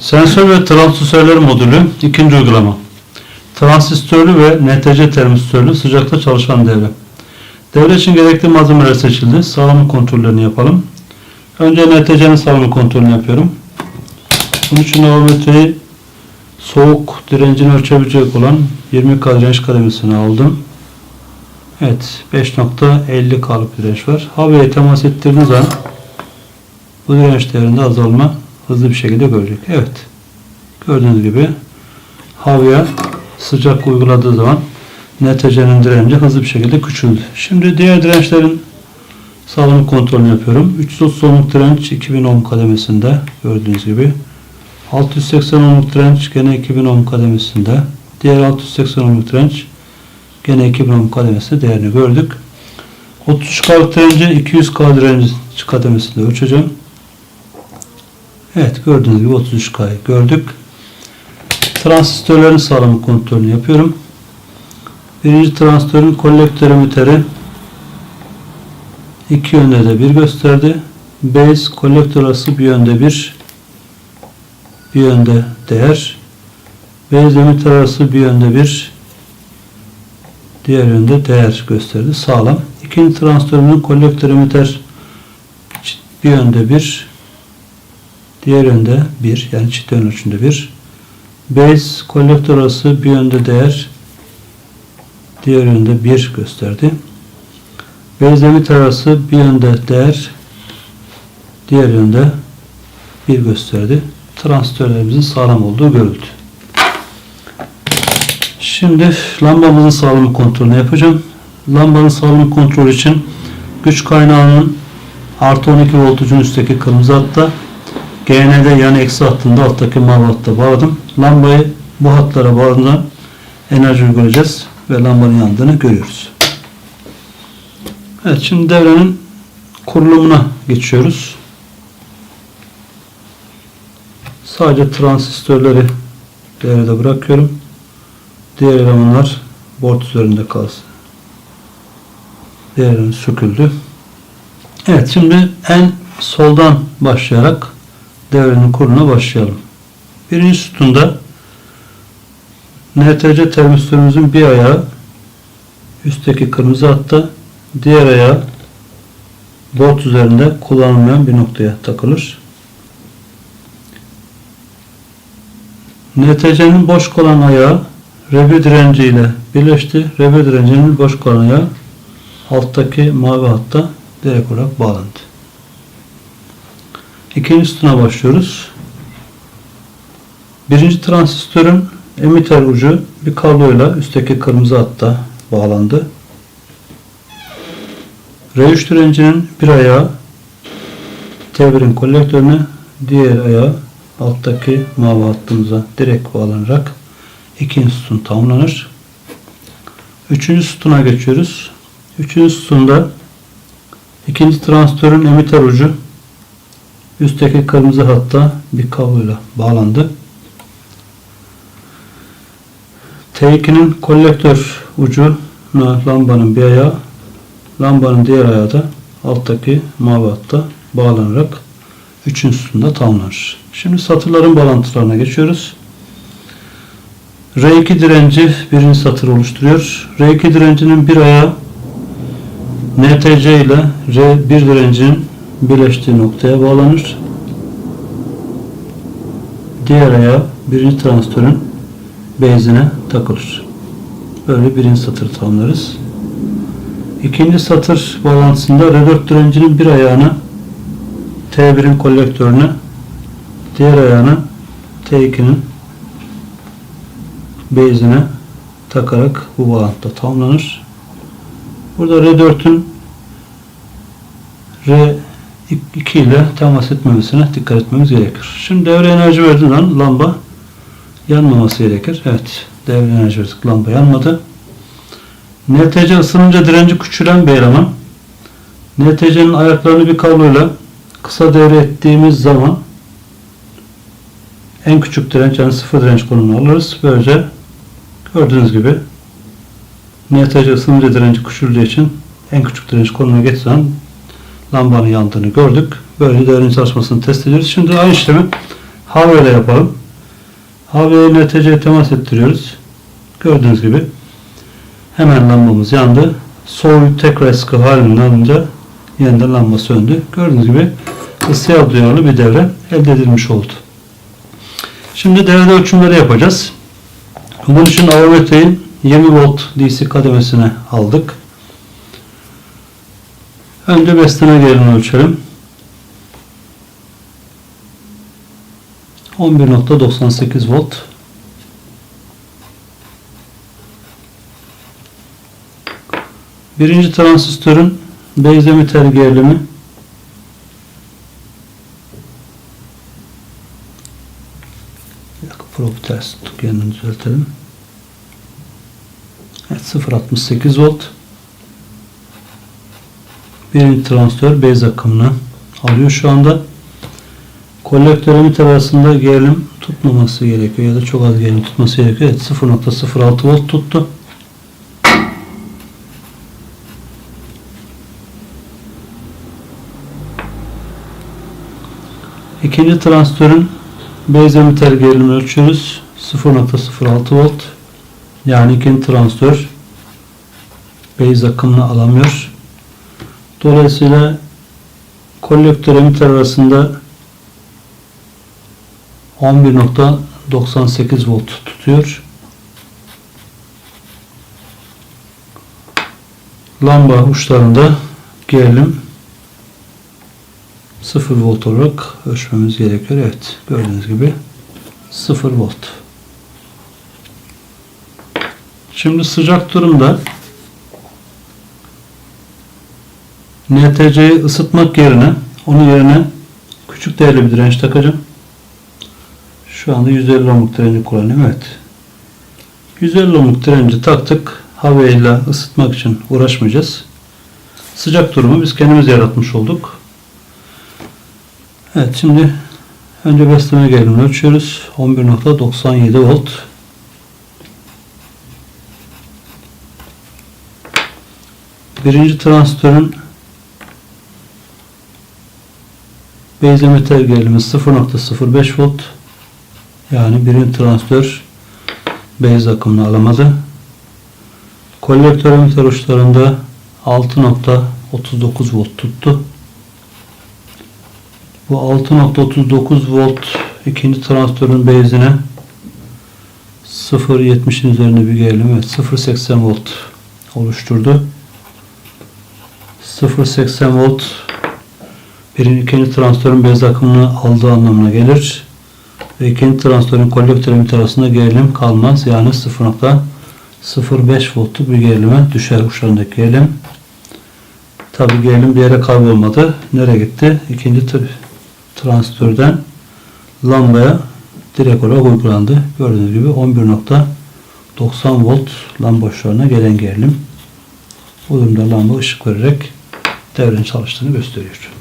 Sensör ve transistörler modülü ikinci uygulama. Transistörlü ve NTC termistörlü sıcakta çalışan devre. Devre için gerekli malzemeler seçildi. Sağlamlık kontrollerini yapalım. Önce NTC'nin sağlamlık kontrolünü yapıyorum. Bunun için nanometreyi soğuk direncini ölçebilecek olan 20K direnç kademesine aldım. Evet 5.50 K'lık direnç var. Havaya temas ettirdiğiniz zaman bu direnç değerinde azalma hızlı bir şekilde görecek. Evet. Gördüğünüz gibi havaya sıcak uyguladığı zaman NTC'nin direnci hızlı bir şekilde küçüldü. Şimdi diğer dirençlerin sağlamlık kontrolünü yapıyorum. 330 ohmluk direnç 2000 ohm kademesinde gördüğünüz gibi. 680 ohmluk direnç gene 2000 ohm kademesinde. Diğer 680 ohmluk direnç gene 2000 ohm kademesinde değerini gördük. 33K'lık direnci 200K direnci kademesinde ölçeceğim. Evet gördüğünüz gibi 33K'yı gördük. Transistörlerin sağlamlık kontrolünü yapıyorum. Birinci transistörün kolektör emiteri iki yönde de bir gösterdi. Base kolektör arası bir yönde bir bir yönde değer. Base emitter arası bir yönde bir diğer yönde değer gösterdi. Sağlam. İkinci transistörün kolektör emitter bir yönde bir diğer yönde bir yani çift yön ölçümde bir. Base kolektör arası bir yönde değer diğer yönde bir gösterdi. Base emitter arası bir yönde değer diğer yönde bir gösterdi. Transistörlerimizin sağlam olduğu görüldü. Şimdi lambamızın sağlamlık kontrolünü yapacağım. Lambanın sağlamlık kontrolü için güç kaynağının artı 12 voltujun üstteki kırmızı hatta GN'de yani eksi hattında alttaki mavi hatta bağladım. Lambayı bu hatlara bağladığında enerji uygulayacağız ve lambanın yandığını görüyoruz. Evet şimdi devrenin kurulumuna geçiyoruz. Sadece transistörleri devrede bırakıyorum. Diğer elemanlar board üzerinde kalsın. Diğerleri söküldü. Evet şimdi en soldan başlayarak devrenin kuruluna başlayalım. Birinci sütunda NTC termistörümüzün bir ayağı üstteki kırmızı hatta diğer ayağı board üzerinde kullanılmayan bir noktaya takılır. NTC'nin boş kalan ayağı R1 direnci ile birleşti. R1 direncinin boş kalan ayağı alttaki mavi hatta direkt olarak bağlandı. İkinci sütuna başlıyoruz. Birinci transistörün emitter ucu bir kabloyla üstteki kırmızı hatta bağlandı. R3 direncinin bir ayağı T1'in kolektörüne, diğer ayağı alttaki mavi hattımıza direkt bağlanarak ikinci sütun tamamlanır. Üçüncü sütuna geçiyoruz. Üçüncü sütunda ikinci transistörün emitter ucu üstteki kırmızı hatta bir kabloyla bağlandı. T2'nin kolektör ucuna lambanın bir ayağı, lambanın diğer ayağı da alttaki mavi hatta bağlanarak üçüncü sütunda tamamlanır. Şimdi satırların bağlantılarına geçiyoruz. R2 direnci birinci satır oluşturuyor. R2 direncinin bir ayağı NTC ile R1 direncinin birleştiği noktaya bağlanır. Diğer ayağı birinci transistörün bezine takılır. Böyle birinci satır tamamlarız. İkinci satır bağlantısında R4 direncinin bir ayağını T1'in kolektörüne diğer ayağını T2'nin bezine takarak bu bağlantıda tamamlanır. Burada R4'ün R2 ile temas etmemesine dikkat etmemiz gerekir. Şimdi devre enerji zaman lamba yanmaması gerekir. Evet. Devre enerji verdik. Lamba yanmadı. NTC ısınınca direnci küçülen bir eleman. NTC'nin ayaklarını bir kabloyla kısa devre ettiğimiz zaman en küçük direnç yani sıfır direnç konumunu alırız. Böylece gördüğünüz gibi NTC ısınınca direnci küçüldüğü için en küçük direnç konumuna zaman lambanın yandığını gördük. Böyle devrenin çalışmasını test ediyoruz. Şimdi aynı işlemi HV ile yapalım. HV'yi NTC'ye temas ettiriyoruz. Gördüğünüz gibi hemen lambamız yandı. Soğuyu tekrar eski haline alınca yeniden lamba söndü. Gördüğünüz gibi ısıya duyarlı bir devre elde edilmiş oldu. Şimdi devrede ölçümleri yapacağız. Bunun için avometreyi 20 volt DC kademesine aldık. Önce besleme gerilimini ölçelim. 11.98 volt. Birinci transistörün base emitter gerilimi Bir dakika, probu ters. Evet 0.68 volt. Birinci transistör base akımını alıyor şu anda. Kolektör emitter arasında gerilim tutmaması gerekiyor ya da çok az gerilim tutması gerekiyor. Evet 0.06 volt tuttu. İkinci transistörün base emitter gerilimini ölçüyoruz. 0.06 volt. Yani ikinci transistör base akımını alamıyor. Dolayısıyla kolektör emitter arasında 11.98 volt tutuyor. Lamba uçlarında gerilim 0 volt olarak ölçmemiz gerekiyor. Evet gördüğünüz gibi 0 volt. Şimdi sıcak durumda NTC'yi ısıtmak yerine onun yerine küçük değerli bir direnç takacağım. Şu anda 150 ohmluk direnci kullanıyorum. Evet. 150 ohmluk direnci taktık. Havayla ısıtmak için uğraşmayacağız. Sıcak durumu biz kendimiz yaratmış olduk. Evet şimdi önce besleme gerilimini ölçüyoruz. 11.97 volt. Birinci transistörün emitter gerilimi 0.05 volt. Yani birinci transistör base akımını alamadı. Kolektör emitter uçlarında 6.39 volt tuttu. Bu 6.39 volt ikinci transistörün base'ine 0.70'in üzerinde bir gerilim evet 0.80 volt oluşturdu. 0.80 volt birinci ikinci transistörün base akımını aldığı anlamına gelir. Ve ikinci transistörün kolektör emitter arasında gerilim kalmaz. Yani 0.05 voltluk bir gerilime düşer uçlarındaki gerilim. Tabi gerilim bir yere kaybolmadı. Nereye gitti? İkinci transistörden lambaya direkt olarak uygulandı. Gördüğünüz gibi 11.90 volt lamba uçlarına gelen gerilim. Bu durumda lamba ışık vererek devrenin çalıştığını gösteriyor.